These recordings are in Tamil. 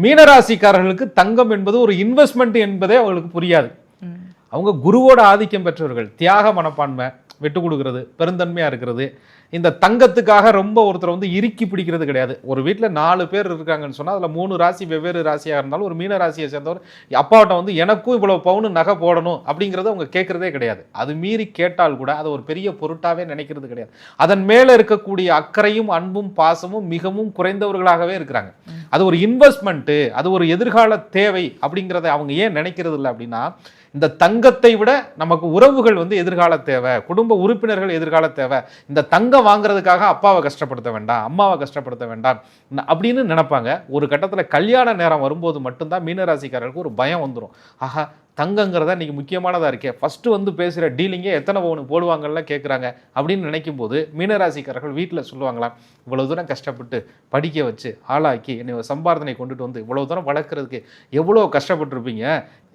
மீனராசிக்காரர்களுக்கு தங்கம் என்பது ஒரு இன்வெஸ்ட்மெண்ட் என்பதே அவங்களுக்கு புரியாது. அவங்க குருவோட ஆதிக்கம் பெற்றவர்கள். தியாக மனப்பான்மை விட்டு கொடுக்கறது பெருந்தன்மையா இருக்கிறது. இந்த தங்கத்துக்காக ரொம்ப ஒருத்தர் வந்து இறுக்கி பிடிக்கிறது கிடையாது. ஒரு வீட்டில் நாலு பேர் இருக்காங்கன்னு சொன்னால் அதில் மூணு ராசி வெவ்வேறு ராசியாக இருந்தாலும் ஒரு மீன ராசியை சேர்ந்தவர் அப்பாவிட்ட வந்து எனக்கும் இவ்வளோ பவுனு நகை போடணும் அப்படிங்கிறத அவங்க கேட்குறதே கிடையாது. அது மீறி கேட்டால் கூட அதை ஒரு பெரிய பொருட்டாகவே நினைக்கிறது கிடையாது. அதன் மேலே இருக்கக்கூடிய அக்கறையும் அன்பும் பாசமும் மிகவும் குறைந்தவர்களாகவே இருக்கிறாங்க. அது ஒரு இன்வெஸ்ட்மெண்ட்டு அது ஒரு எதிர்கால தேவை அப்படிங்கிறத அவங்க ஏன் நினைக்கிறது இல்லை அப்படின்னா இந்த தங்கத்தை விட நமக்கு உறவுகள் வந்து எதிர்கால தேவை குடும்ப உறுப்பினர்கள் எதிர்கால தேவை. இந்த தங்கம் வாங்குறதுக்காக அப்பாவை கஷ்டப்படுத்த வேண்டாம் அம்மாவை கஷ்டப்படுத்த வேண்டாம் அப்படின்னு நினைப்பாங்க. ஒரு கட்டத்தில் கல்யாண நேரம் வரும்போது மட்டும்தான் மீனராசிக்காரர்களுக்கு ஒரு பயம் வந்துடும் ஆஹா தங்கங்கிறதா இன்றைக்கி முக்கியமானதாக இருக்கே. ஃபஸ்ட்டு வந்து பேசுகிற டீலிங்கே எத்தனை பவுன் போடுவாங்கல்ல கேட்குறாங்க அப்படின்னு நினைக்கும் போது மீனராசிக்காரர்கள் வீட்டில் சொல்லுவாங்களாம் இவ்வளோ தூரம் கஷ்டப்பட்டு படிக்க வச்சு ஆளாக்கி என்னை சம்பாதனை கொண்டுட்டு வந்து இவ்வளோ தூரம் வளர்க்குறதுக்கு எவ்வளோ கஷ்டப்பட்டிருப்பீங்க?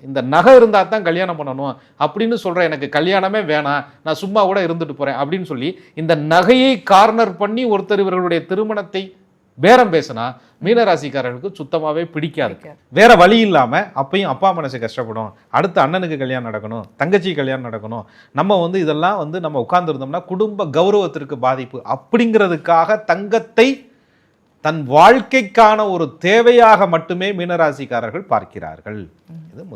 இந்த நகை இருந்தால் தான் கல்யாணம் பண்ணணும். அப்படின்னு சொல்கிற எனக்கு கல்யாணமே வேணாம். நான் சும்மா கூட இருந்துட்டு போகிறேன் அப்படின்னு சொல்லி இந்த நகையை கார்னர் பண்ணி ஒருத்தர் இவர்களுடைய திருமணத்தை பேரம் பேசினா மீனராசிக்காரர்களுக்கு சுத்தமாகவே பிடிக்காது. வேற வழி இல்லாம அப்பயும் அப்பா மனசு கஷ்டப்படும். அடுத்து அண்ணனுக்கு கல்யாணம் நடக்கணும் தங்கச்சி கல்யாணம் நடக்கணும். நம்ம வந்து இதெல்லாம் வந்து நம்ம உட்கார்ந்துருந்தோம்னா குடும்ப கௌரவத்திற்கு பாதிப்பு. அப்படிங்கிறதுக்காக தங்கத்தை தன் வாழ்க்கைக்கான ஒரு தேவையாக மட்டுமே மீனராசிக்காரர்கள் பார்க்கிறார்கள். இது